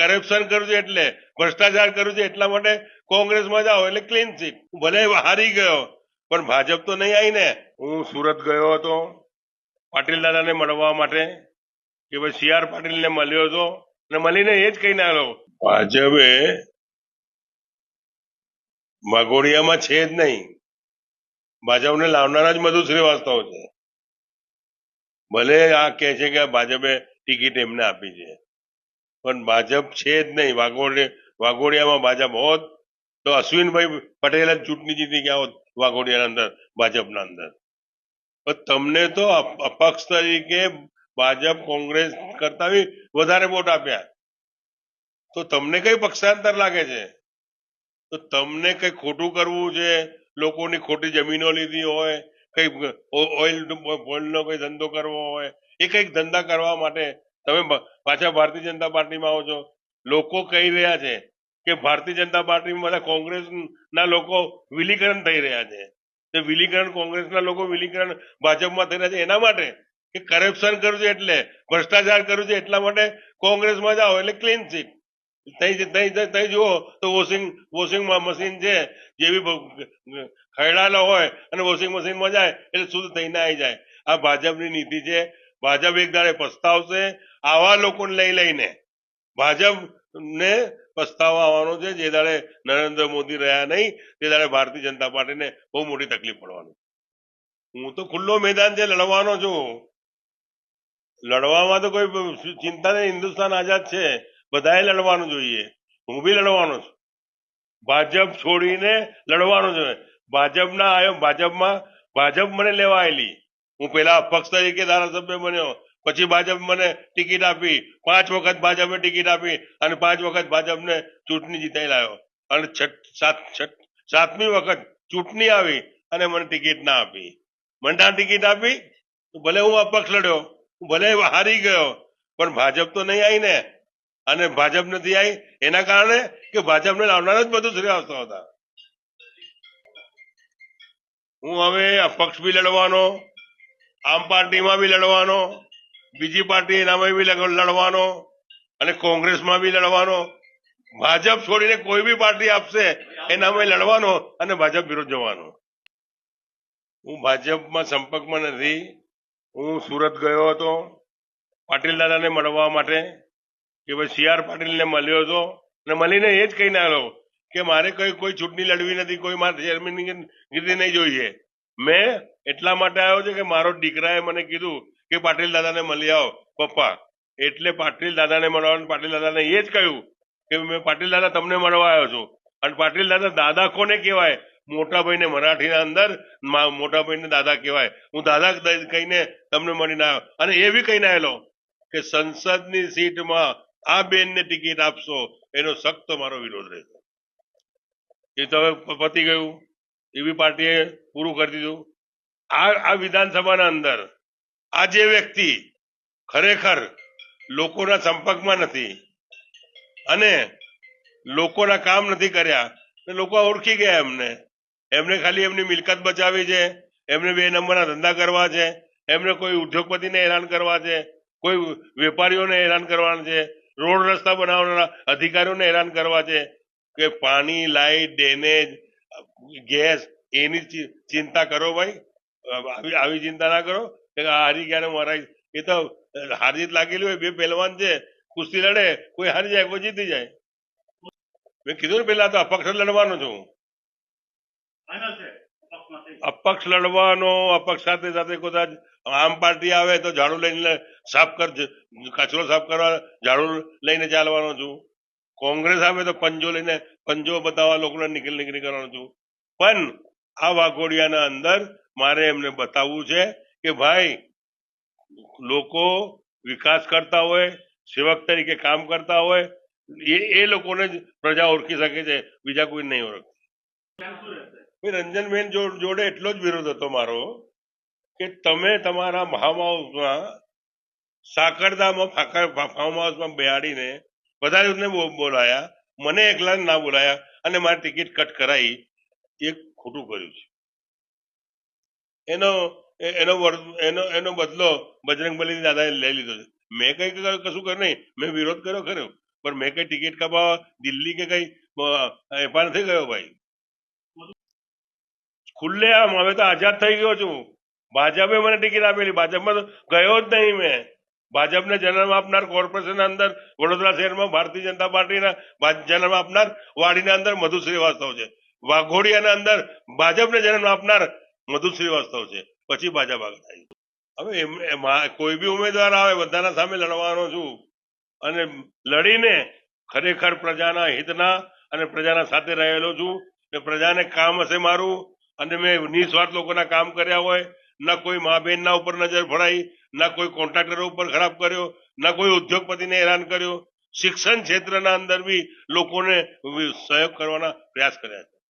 Corruption કરું છું એટલે, ભ્રષ્ટાચાર કરું છું એટલા માટે કોંગ્રેસમાં જાઓ, એટલે ક્લીન સીટ ભલે હારી ગયો, પણ ભાજપ તો નહીં આવી ને હું સુરત ગયો હતો, પાટીલ દાદાને મળવા માટે, કે ભાઈ સી આર પાટીલને મળ્યો હતો, અને મળીને એ જ કહી નાખ્યો ભાજપે માગોડિયામાં છે જ નહીં. ભાજપને લાવનારા જ મધુ શ્રીવાસ્તવ છે. ભલે આ કહે છે કે ભાજપે ટિકિટ એમને આપી છે. પણ ભાજપ છે જ નહીં. વાઘોડે વાઘોડિયામાં ભાજપ હોત તો અશ્વિનભાઈ પટેલ જ ચૂંટણી જીતી ગયા હોત વાઘોડિયાના અંદર, ભાજપના અંદર. પણ તમને તો અપક્ષ તરીકે ભાજપ, કોંગ્રેસ કરતા વધારે વોટ આપ્યા. તો તમને કઈ પક્ષાંતર લાગે છે? તો તમને કઈ ખોટું કરવું છે? લોકોની ખોટી જમીનો લીધી હોય, કઈ ઓઇલ ઓઇલનો કઈ ધંધો કરવો હોય, એ કંઈક ધંધા કરવા માટે તમે પાછા ભારતીય જનતા પાર્ટીમાં આવો છો. લોકો કહી રહ્યા છે કે ભારતીય જનતા પાર્ટીમાં બધા કોંગ્રેસના લોકો વિલીકરણ થઈ રહ્યા છે. તે વિલીકરણ કોંગ્રેસના લોકો વિલીકરણ ભાજપમાં થઈ રહ્યા છે. એના માટે કે કરપ્શન કરું છે એટલે, ભ્રષ્ટાચાર કરું છે એટલા માટે કોંગ્રેસમાં જાઓ એટલે ક્લીન સીટ ત્યાં જુઓ તો વોશિંગ વોશિંગ મશીન છે. જેવી ખરડાયેલા હોય અને વોશિંગ મશીનમાં જાય એટલે શુદ્ધ થઈને આવી જાય. આ ભાજપની નીતિ છે. ભાજપ એક દાડે પસ્તાવશે આવા લોકોને લઈ લઈને ભાજપ ને પસ્તાવા આવવાનો છે, જે દાડે નરેન્દ્ર મોદી રહ્યા નહીં, તે દાડે ભારતીય જનતા પાર્ટીને બહુ મોટી તકલીફ પડવાની. હું તો ખુલ્લો મેદાન છે લડવાનો છું. લડવામાં તો કોઈ ચિંતા નહીં, હિન્દુસ્તાન આઝાદ છે, બધાએ લડવાનું જોઈએ. હું બી લડવાનો છું. ભાજપ છોડીને લડવાનું છે. ભાજપના આયો ભાજપમાં, ભાજપ મને લેવા આવેલી હું પેલા અપક્ષ તરીકે ધારાસભ્ય બન્યો. પછી ભાજપ મને ટિકિટ આપી. પાંચ વખત ભાજપે ટિકિટ આપી અને પાંચ વખત ભાજપને ચૂંટણી જીતાઈ લાવ્યો અને છઠ, સાત, છઠ, સાતમી વખત ચૂંટણી આવી અને મને ટિકિટ ના આપી. ના ટિકિટ આપી ભલે હું અપક્ષ લડ્યો ભલે હારી ગયો, પણ ભાજપ તો નહીં આવી ને. અને ભાજપ નથી આવી એના કારણે કે ભાજપને લાવનારા જ બધું શ્રેયાસ્તો હતા. હું હવે અપક્ષ બી લડવાનો, આમ પાર્ટીમાં બી લડવાનો બીજી પાર્ટી એનામાં બી લડવાનો અને કોંગ્રેસમાં બી લડવાનો. ભાજપ છોડીને કોઈ બી પાર્ટી આપશે, એનામાં લડવાનો અને ભાજપ વિરુદ્ધ જવાનો. હું ભાજપમાં સંપર્કમાં નથી. હું સુરત ગયો હતો પાટીલ દાદાને મળવા માટે કે ભાઈ સી આર પાટીલને મળ્યો હતો. અને મળીને એ જ કહીને આવ્યો કે મારે કઈ કોઈ ચૂંટણી લડવી નથી, કોઈ મારે ચેરમેનગીરી નહીં જોઈએ. મેં એટલા માટે આવ્યો છે કે મારો દીકરાએ મને કીધું કે પાટીલ દાદાને મળી આવો, પપ્પા. એટલે પાટીલ દાદાને મળવાનું, પાટીલ દાદાને એ જ કહ્યું કે મેં પાટીલ દાદા તમને મળવા આવ્યો છું. અને પાટીલ દાદા દાદા કોને કહેવાય? મોટા ભાઈને મરાઠીના અંદર મોટા ભાઈને દાદા કહેવાય. હું દાદા કહીને તમને મળીને આવ્યો. અને એ બી કહીને આવેલો કે સંસદની સીટમાં આ બેનને ટિકિટ આપશો, એનો સખ્ત મારો વિરોધ રહેશે. એ તો હવે પતી ગયું. એવી પાર્ટીએ પૂરું કરી દીધું. આ આ વિધાનસભાના અંદર આ જે વ્યક્તિ ખરેખર લોકોના સંપર્કમાં નથી અને લોકોના કામ નથી કર્યા, તો લોકો ઓળખી ગયા એમને. એમને ખાલી એમની મિલકત બચાવી છે, એમને બે નંબરના ધંધા કરવા છે, એમને કોઈ ઉદ્યોગપતિને હેરાન કરવા છે, કોઈ વેપારીઓને હેરાન કરવાના છે, રોડ રસ્તા બનાવવાના અધિકારીઓને હેરાન કરવા છે, કે પાણી લાઇટ ડેનેજ ગેસ, એની ચિંતા કરો ભાઈ. આવી આવી ચિંતા ના કરો. કે હારી ગયા મરાય એ તો હારજીત લાગેલી હોય બે પહેલવાન છે કુસ્તી લડે કોઈ હારી જાય કોઈ જીતી જાય. મેં કીધું ને પેલા તો અપક્ષ લડવાનો છું. અપક્ષ લડવાનો અપક્ષ સાથે સાથે કદાચ આમ પાર્ટી આવે તો ઝાડુ લઈને સાફ કર કચરો સાફ કરવા ઝાડુ લઈને ચાલવાનો છું. કોંગ્રેસ આવે તો પંજો લઈને પંજો બતાવવા લોકોને નીકળી નીકળી કરવાનો છું. પણ આ વાઘોડિયાના અંદર મારે એમને બતાવવું છે કે ભાઈ, લોકો વિકાસ કરતા હોય, સેવક તરીકે કામ કરતા હોય, એ એ લોકોને જ પ્રજા ઓળખી શકે છે, બીજા કોઈ નહીં ઓળખતી રંજનબેન જોડે એટલો જ વિરોધ હતો મારો કે તમે તમારા ફાર્મ હાઉસમાં સાકરદામાં ફાર્મ હાઉસમાં બેહાડીને બધાને બોલાયા, મને એકલા ના બોલાયા અને મારી ટિકિટ કટ કરાવી એ ખોટું કર્યું છે. એનો એનો એનો એનો બદલો બજરંગબલી દાદાએ લઈ લીધો છે. મેં કઈ કશું કર્યું નહીં. મેં વિરોધ કર્યો ખરો પણ મેં કઈ ટિકિટ કપાવવા દિલ્હી કે કઈ એફઆર નથી ગયો ભાઈ. ખુલ્લે આમ. હવે તો આઝાદ થઈ ગયો છું. ભાજપે મને ટિકિટ આપેલી. ભાજપમાં તો ગયો જ નહીં મેં. ભાજપને જન્મ આપનાર કોર્પોરેશન અંદર, વડોદરા શહેરમાં ભારતીય જનતા પાર્ટીના જન્મ આપનાર વાડીના અંદર મધુ શ્રીવાસ્તવ છે. વાઘોડિયાના અંદર ભાજપને જન્મ આપનાર મધુ શ્રીવાસ્તવ છે. પછી ભાજપ આગળ આવી હવે એમ- કોઈ બી ઉમેદવાર આવે, બધાના સામે લડવાનો છું. અને લડીને ખરેખર પ્રજાના હિતના અને પ્રજાના સાથે રહેલો છું. ને પ્રજાને કામ હશે મારું. અને મેં નિસ્વાર્થ લોકોના કામ કર્યા હોય, ના કોઈ મા બહેનના ઉપર નજર ફળાઈ ના કોઈ કોન્ટ્રાક્ટરો ઉપર ખરાબ કર્યો, ના કોઈ ઉદ્યોગપતિને હેરાન કર્યો. શિક્ષણ ક્ષેત્રના અંદર બી લોકોને સહયોગ કરવાના પ્રયાસ કર્યા છે.